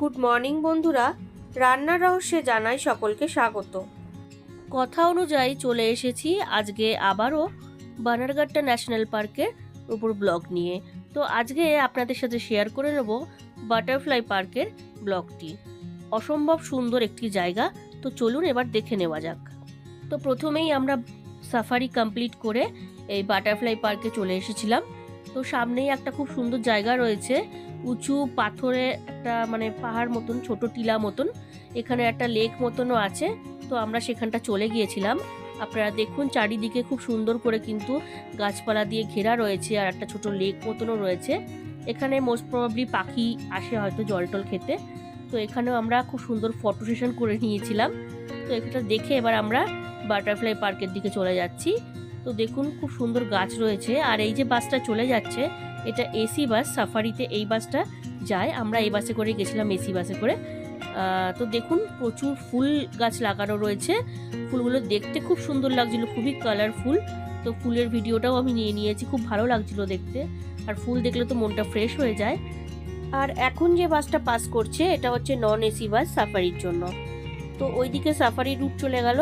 Good morning বন্ধুরা। রান্নার রহস্যে জানাই সকলকে স্বাগত। কথা অনুযায়ী চলে এসেছি আজকে আবারও বানারঘাটটা ন্যাশনাল পার্কের উপর ব্লগ নিয়ে। তো আজকে আপনাদের সাথে শেয়ার করে নেব বাটারফ্লাই পার্কের ব্লগটি। অসম্ভব সুন্দর একটি জায়গা। তো চলুন এবার দেখে নেওয়া যাক। তো প্রথমেই আমরা সাফারি কমপ্লিট করে এই বাটারফ্লাই পার্কে চলে এসেছিলাম। তো সামনেই একটা খুব সুন্দর জায়গা রয়েছে। উঁচু পাথরে একটা মানে পাহাড় মতন, ছোট টিলা মতন, এখানে একটা লেক মতনও আছে। তো আমরা সেখানটা চলে গিয়েছিলাম। আপনারা দেখুন চারিদিকে খুব সুন্দর করে কিন্তু গাছপালা দিয়ে ঘেরা রয়েছে আর একটা ছোট লেক মতনও রয়েছে। এখানে মোস্ট প্রবাবলি পাখি আসে হয়তো জল টল খেতে। তো এখানেও আমরা খুব সুন্দর ফটো সেশন করে নিয়েছিলাম। তো এটা দেখে এবার আমরা বাটারফ্লাই পার্কের দিকে চলে যাচ্ছি। তো দেখুন খুব সুন্দর গাছ রয়েছে আর এই যে বাসটা চলে যাচ্ছে এটা এসি বাস সাফারিতে এই বাসটা যায়। আমরা এই বাসে করে গেছিলাম এসি বাসে করে। তো দেখুন, প্রচুর ফুল গাছ লাগানো রয়েছে। ফুলগুলো দেখতে খুব সুন্দর লাগছিল, খুবই কালারফুল তো ফুলের ভিডিওটাও আমি নিয়ে নিয়েছি, খুব ভালো লাগছিল দেখতে। আর ফুল দেখলে তো মনটা ফ্রেশ হয়ে যায়। আর এখন যে বাসটা পাস করছে, এটা হচ্ছে নন এসি বাস সাফারির জন্য। তো ওইদিকে সাফারি রুট চলে গেল।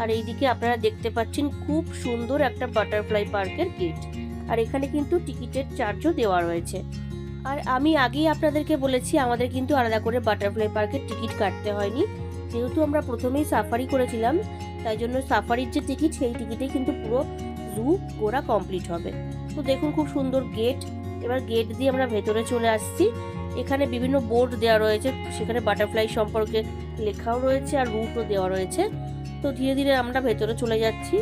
আর এইদিকে আপনারা দেখতে পাচ্ছেন, খুব সুন্দর একটা বাটারফ্লাই পার্কের গেট আর এখানে কিন্তু টিকিটের চার্জও দেওয়া রয়েছে। আর আমি আগেই আপনাদেরকে বলেছি, আমাদের কিন্তু আলাদা করে বাটারফ্লাই পার্কের টিকিট কাটতে হয়নি। যেহেতু আমরা প্রথমেই সাফারি করেছিলাম, তাই জন্য সাফারির যে টিকিট, সেই টিকিটেই কিন্তু পুরো জু ঘোরা কমপ্লিট হবে। তো দেখুন খুব সুন্দর গেট। এবার গেট দিয়ে আমরা ভেতরে চলে আসছি। এখানে বিভিন্ন বোর্ড দেওয়া রয়েছে, সেখানে বাটারফ্লাই সম্পর্কে লেখাও রয়েছে আর রুটও দেওয়া রয়েছে। তো ধীরে ধীরে আমরা ভেতরে চলে যাচ্ছি।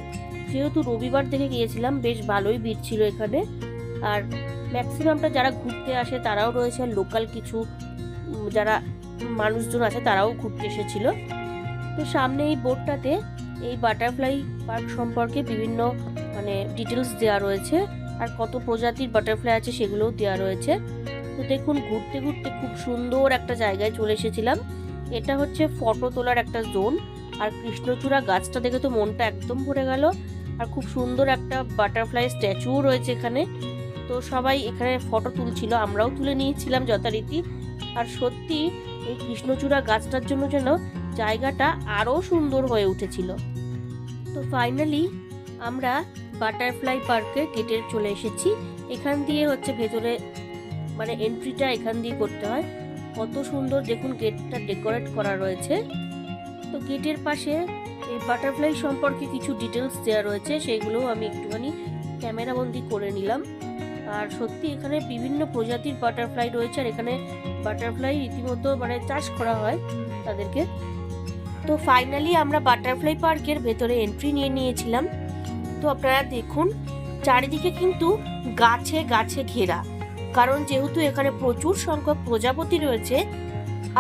যেহেতু রবিবার থেকে গিয়েছিলাম, বেশ ভালোই ভিড় ছিল এখানে। আর ম্যাক্সিমামটা যারা ঘুরতে আসে, তারাও রয়েছে। লোকাল কিছু যারা মানুষজন আছে, তারাও ঘুরতে এসেছিল। তো সামনে এই বোর্ডটাতে এই বাটারফ্লাই পার্ক সম্পর্কে বিভিন্ন মানে ডিটেলস দেওয়া রয়েছে। আর কত প্রজাতির বাটারফ্লাই আছে, সেগুলোও দেওয়া রয়েছে। তো দেখুন, ঘুরতে ঘুরতে খুব সুন্দর একটা জায়গায় চলে এসেছিলাম। এটা হচ্ছে ফটো তোলার একটা জোন আর কৃষ্ণচূড়া গাছটা দেখে তো মনটা একদম ভরে গেল। আর খুব সুন্দর একটা বাটারফ্লাই স্ট্যাচুও রয়েছে এখানে। তো সবাই এখানে ফটো তুলছিল, আমরাও তুলে নিয়েছিলাম যথারীতি। আর সত্যি এই কৃষ্ণচূড়া গাছটার জন্য যেন জায়গাটা আরও সুন্দর হয়ে উঠেছিল। তো ফাইনালি আমরা বাটারফ্লাই পার্কের গেটে চলে এসেছি। এখান দিয়ে হচ্ছে ভেতরে মানে এন্ট্রিটা এখান দিয়ে করতে হয়। কত সুন্দর দেখুন গেটটা ডেকোরেট করা রয়েছে। তো গেটের পাশে এই বাটারফ্লাই সম্পর্কে কিছু ডিটেলস দেওয়া রয়েছে সেইগুলোও আমি একটুখানি ক্যামেরাবন্দি করে নিলাম। আর সত্যি এখানে বিভিন্ন প্রজাতির বাটারফ্লাই রয়েছে, আর এখানে বাটারফ্লাই রীতিমতো মানে চাষ করা হয় তাদেরকে। তো ফাইনালি আমরা বাটারফ্লাই পার্কের ভেতরে এন্ট্রি নিয়ে নিয়েছিলাম। তো আপনারা দেখুন, চারিদিকে কিন্তু গাছে গাছে ঘেরা। কারণ যেহেতু এখানে প্রচুর সংখ্যক প্রজাপতি রয়েছে,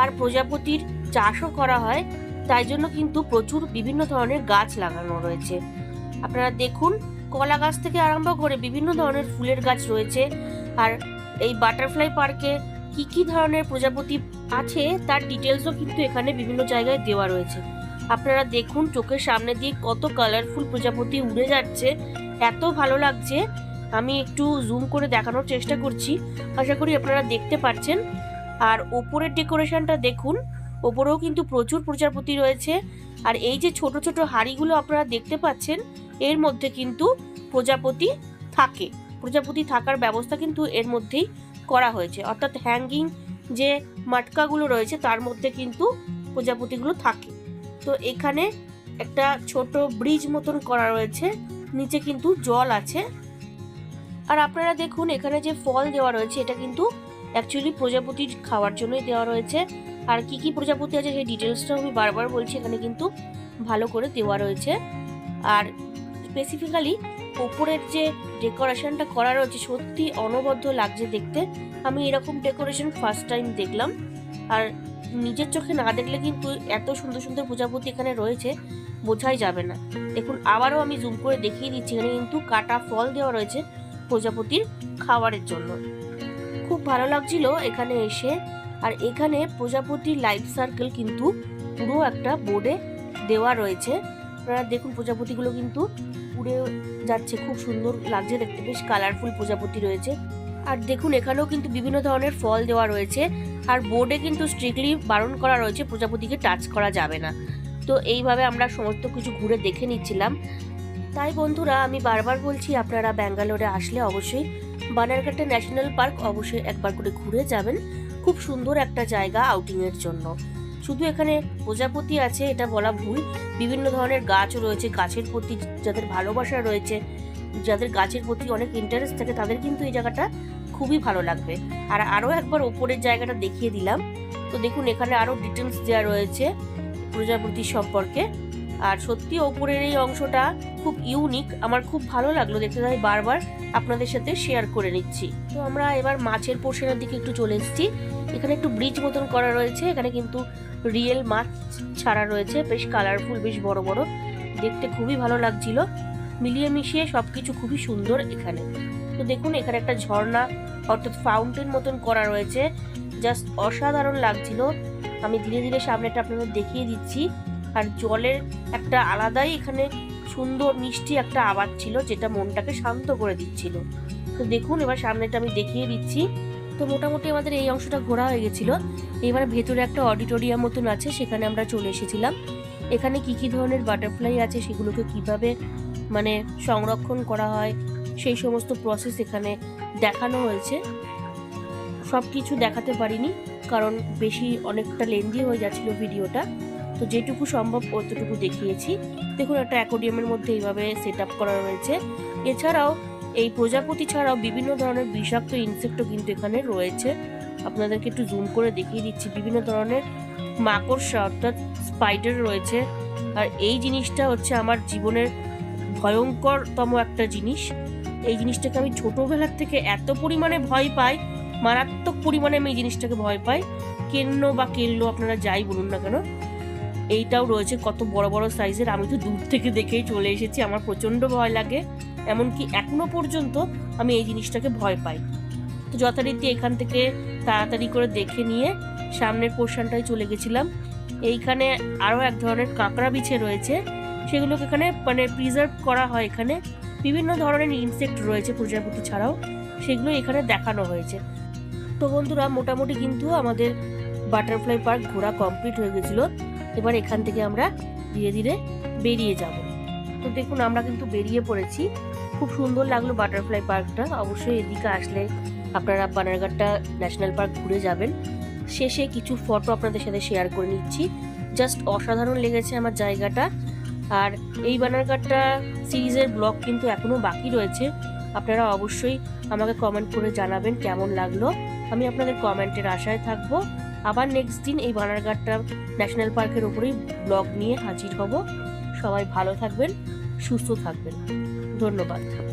আর প্রজাপতির চাষও করা হয় তাই জন্য কিন্তু প্রচুর বিভিন্ন ধরনের গাছ লাগানো রয়েছে। আপনারা দেখুন, কলা গাছ থেকে আরম্ভ করে বিভিন্ন ধরনের ফুলের গাছ রয়েছে। আর এই বাটারফ্লাই পার্কে কি কি ধরনের প্রজাপতি আছে তার ডিটেলসও কিন্তু এখানে বিভিন্ন জায়গায় দেওয়া রয়েছে। আপনারা দেখুন, চোখের সামনে দিয়ে কত কালারফুল প্রজাপতি উড়ে যাচ্ছে। এত ভালো লাগছে। আমি একটু জুম করে দেখানোর চেষ্টা করছি। আশা করি আপনারা দেখতে পাচ্ছেন আর ওপরের ডেকোরেশনটা দেখুন ওপরেও কিন্তু প্রচুর প্রজাপতি রয়েছে। আর এই যে ছোট ছোট হাড়িগুলো আপনারা দেখতে পাচ্ছেন, এর মধ্যে কিন্তু প্রজাপতি থাকে। প্রজাপতি থাকার ব্যবস্থা কিন্তু এর মধ্যেই করা হয়েছে। অর্থাৎ হ্যাঙ্গিং যে মাটকাগুলো রয়েছে, তার মধ্যে কিন্তু প্রজাপতিগুলো থাকে। তো এখানে একটা ছোট ব্রিজ মতন করা রয়েছে, নিচে কিন্তু জল আছে। আর আপনারা দেখুন, এখানে যে ফল দেওয়া রয়েছে, এটা কিন্তু অ্যাকচুয়ালি প্রজাপতির খাওয়ার জন্যই দেওয়া রয়েছে। আর কি কি প্রজাপতি আছে সেই ডিটেলসটাও আমি বারবার বলছি, এখানে কিন্তু ভালো করে দেওয়া রয়েছে। আর স্পেসিফিক্যালি ওপরের যে ডেকোরেশনটা করা রয়েছে, সত্যি অনবদ্য লাগছে দেখতে। আমি এরকম ডেকোরেশন ফার্স্ট টাইম দেখলাম। আর নিজের চোখে না দেখলে কিন্তু এত সুন্দর সুন্দর প্রজাপতি এখানে রয়েছে, বোঝাই যাবে না। দেখুন, আবারও আমি জুম করে দেখিয়ে দিচ্ছি, এখানে কিন্তু কাটা ফল দেওয়া রয়েছে প্রজাপতির খাবারের জন্য। খুব ভালো লাগছিল এখানে এসে। আর এখানে প্রজাপতির লাইফ সার্কেল কিন্তু পুরো একটা বোর্ডে দেওয়া রয়েছে। আপনারা দেখুন প্রজাপতিগুলো কিন্তু উড়ে যাচ্ছে, খুব সুন্দর লাগছে দেখতে, বেশ কালারফুল প্রজাপতি রয়েছে। আর দেখুন এখানেও কিন্তু বিভিন্ন ধরনের ফল দেওয়া রয়েছে, আর বোর্ডে কিন্তু স্ট্রিক্টলি বারণ করা রয়েছে, প্রজাপতিকে টাচ করা যাবে না। তো এইভাবে আমরা সমস্ত কিছু ঘুরে দেখে নিচ্ছিলাম। তাই বন্ধুরা, আমি বারবার বলছি, আপনারা ব্যাঙ্গালোরে আসলে অবশ্যই বানারঘাটা ন্যাশনাল পার্ক অবশ্যই একবার করে ঘুরে যাবেন। খুব সুন্দর একটা জায়গা আউটিংয়ের জন্য। শুধু এখানে প্রজাপতি আছে, এটা বলা ভুল। বিভিন্ন ধরনের গাছও রয়েছে, গাছের প্রতি যাদের ভালোবাসা রয়েছে, যাদের গাছের প্রতি অনেক ইন্টারেস্ট থাকে, তাদের কিন্তু এই জায়গাটা খুবই ভালো লাগবে। আর আরও একবার ওপরের জায়গাটা দেখিয়ে দিলাম। তো দেখুন, এখানে আরও ডিটেলস দেওয়া রয়েছে প্রজাপতি সম্পর্কে। আর সত্যি ওপরের এই অংশটা খুব ইউনিক আমার খুব ভালো লাগল দেখতে। তাই বারবার আপনাদের সাথে শেয়ার করে নিচ্ছি। তো আমরা এবার মাছের পোর্শনের দিকে একটু চলে এসেছি। এখানে একটু ব্রিজ মতন করা রয়েছে। এখানে কিন্তু রিয়েল মাছ ছাড়া রয়েছে। বেশ কালারফুল বেশ বড় বড়। দেখতে খুবই ভালো লাগছিল। মিলিয়ে মিশিয়ে সবকিছু খুবই সুন্দর এখানে। তো দেখুন, এখানে একটা ঝর্ণা, অর্থাৎ ফাউন্টেন মতন করা রয়েছে। জাস্ট অসাধারণ লাগছিল। আমি ধীরে ধীরে সামনেটা আপনাদের দেখিয়ে দিচ্ছি। আর জলের একটা আলাদাই এখানে সুন্দর মিষ্টি একটা আওয়াজ ছিল, যেটা মনটাকে শান্ত করে দিচ্ছিল। তো দেখুন, এবার সামনেটা আমি দেখিয়ে দিচ্ছি। তো মোটামুটি আমাদের এই অংশটা ঘোরা হয়ে গেছিল। এবার ভেতরে একটা অডিটোরিয়াম মতন আছে, সেখানে আমরা চলে এসেছিলাম। এখানে কি কি ধরনের বাটারফ্লাই আছে সেগুলোকে কীভাবে মানে সংরক্ষণ করা হয়, সেই সমস্ত প্রসেস এখানে দেখানো হয়েছে। সব কিছু দেখাতে পারিনি, কারণ বেশি অনেকটা লেন্দি হয়ে যাচ্ছিল ভিডিওটা তো যেটুকু সম্ভব অতটুকু দেখিয়েছি। দেখুন, একটা অ্যাকোডিয়ামের মধ্যে এইভাবে সেট আপ করা রয়েছে। এছাড়াও এই প্রজাপতি ছাড়াও বিভিন্ন ধরনের বিষাক্ত ইনসেক্টও কিন্তু এখানে রয়েছে। আপনাদেরকে একটু জুম করে দেখিয়ে দিচ্ছি। বিভিন্ন ধরনের মাকড়সা অর্থাৎ স্পাইডার রয়েছে। আর এই জিনিসটা হচ্ছে আমার জীবনের ভয়ঙ্করতম একটা জিনিস। এই জিনিসটাকে আমি ছোটবেলার থেকে এত পরিমাণে ভয় পাই, মারাত্মক পরিমাণে আমি এই জিনিসটাকে ভয় পাই। কেন্ন বা কেল্লো আপনারা যাই বলুন না কেন এইটাও রয়েছে কত বড় বড় সাইজের। আমি তো দূর থেকে দেখেই চলে এসেছি, আমার প্রচণ্ড ভয় লাগে। এমনকি এখনও পর্যন্ত আমি এই জিনিসটাকে ভয় পাই। তো যথারীতি এখান থেকে তাড়াতাড়ি করে দেখে নিয়ে সামনের পোর্শনটায় চলে গেছিলাম। এইখানে আরও এক ধরনের কাঁকড়া বিছে রয়েছে। সেগুলোকে এখানে মানে প্রিজার্ভ করা হয় এখানে। বিভিন্ন ধরনের ইনসেক্ট রয়েছে প্রজাপতি ছাড়াও, সেগুলো এখানে দেখানো হয়েছে। তো বন্ধুরা, মোটামুটি কিন্তু আমাদের বাটারফ্লাই পার্ক ঘোরা কমপ্লিট হয়ে গেছিল। এবার এখান থেকে আমরা ধীরে ধীরে বেরিয়ে যাব। তো দেখুন, আমরা কিন্তু বেরিয়ে পড়েছি। খুব সুন্দর লাগল বাটারফ্লাই পার্কটা অবশ্যই এদিকে আসলে আপনারা বানারঘাটটা ন্যাশনাল পার্ক ঘুরে যাবেন। শেষে কিছু ফটো আপনাদের সাথে শেয়ার করে নিচ্ছি। জাস্ট অসাধারণ লেগেছে আমার জায়গাটা। আর এই বানারঘাটটা সিরিজের ব্লগ কিন্তু এখনও বাকি রয়েছে। আপনারা অবশ্যই আমাকে কমেন্ট করে জানাবেন কেমন লাগল। আমি আপনাদের কমেন্টের আশায় থাকব। আবার নেক্সট দিন এই বানারঘাটটা ন্যাশনাল পার্কের ওপরেই ব্লগ নিয়ে হাজির হব। সবাই ভালো থাকবেন, সুস্থ থাকবেন। ধন্যবাদ।